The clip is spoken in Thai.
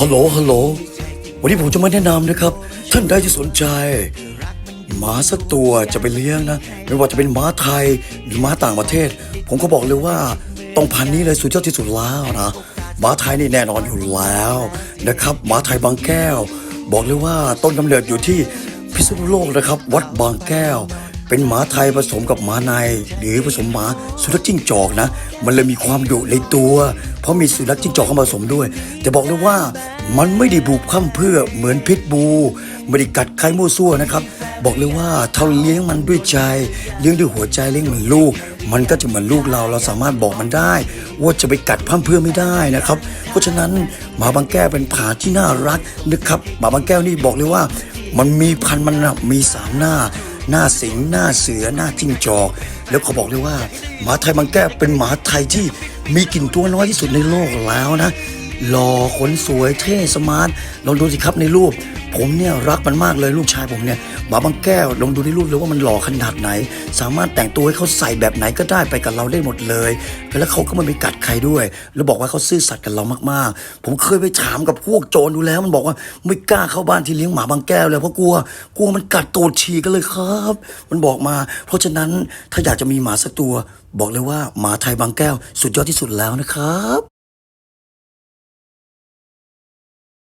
ฮัลโหลฮัลโหล วันนี้ผมจะมาแนะนำนะครับ ท่านใดที่สนใจหมาสักตัวจะไปเลี้ยงนะ ไม่ว่าจะเป็นหมาไทยหรือหมาต่างประเทศ ผมก็บอกเลยว่าต้องพันนี้เลยสุดยอดที่สุดแล้วนะหมาไทยนี่แน่นอนอยู่แล้วนะครับหมาไทยบางแก้ว บอกเลยว่าต้นกำเนิดอยู่ที่พิษณุโลกนะครับ วัดบางแก้ว เป็นหมาไทยผสมกับหมาในหรือผสมหมาสุนัขจิ้งจอกนะ มันเลยมีความดุในตัว เพราะมีสุนัขจิ้งจอกเข้ามาผสมด้วย แต่บอกเลยว่ามันไม่ได้บุกข้ามเพื่อเหมือนพิษบูไม่ได้กัดใครมั่วซั่วนะครับ บอกเลยว่าถ้าเลี้ยงมันด้วยใจ เลี้ยงด้วยหัวใจเลี้ยงเหมือนลูก มันก็จะเหมือนลูกเราเราสามารถบอกมันได้ ว่าจะไปกัดพั่มเพื่อไม่ได้นะครับ เพราะฉะนั้นหมาบางแก้วเป็นผาที่น่ารักนะครับหมาบางแก้วนี่บอกเลยว่า มันมีพันมันนะมีสามหน้า หน้าสิงหน้าเสือหน้าจิ้งจอก แล้วเขาบอกเลยว่า หมาไทยบางแก้วเป็นหมาไทยที่มีกลิ่นตัวน้อยที่สุดในโลกแล้วนะหล่อขนสวยเท่สมาร์ทลองดูสิครับในรูป ผมเนี่ยรักมันมากเลยลูกชายผมเนี่ยหมาบางแก้วลองดูในรูปเลยว่ามันหล่อขนาดไหน สามารถแต่งตัวให้เขาใส่แบบไหนก็ได้ไปกับเราได้หมดเลย แล้วเขาก็ไม่ไปกัดใครด้วย แล้วบอกว่าเขาซื่อสัตย์กับเรามากๆ ผมเคยไปถามกับพวกโจรดูแล้ว มันบอกว่าไม่กล้าเข้าบ้านที่เลี้ยงหมาบางแก้วเลยเพราะกลัวกลัวมันกัดตูดฉีกกันเลยครับ มันบอกมา เพราะฉะนั้นถ้าอยากจะมีหมาสักตัว บอกเลยว่าหมาไทยบางแก้ว สุดยอดที่สุดแล้วนะครับ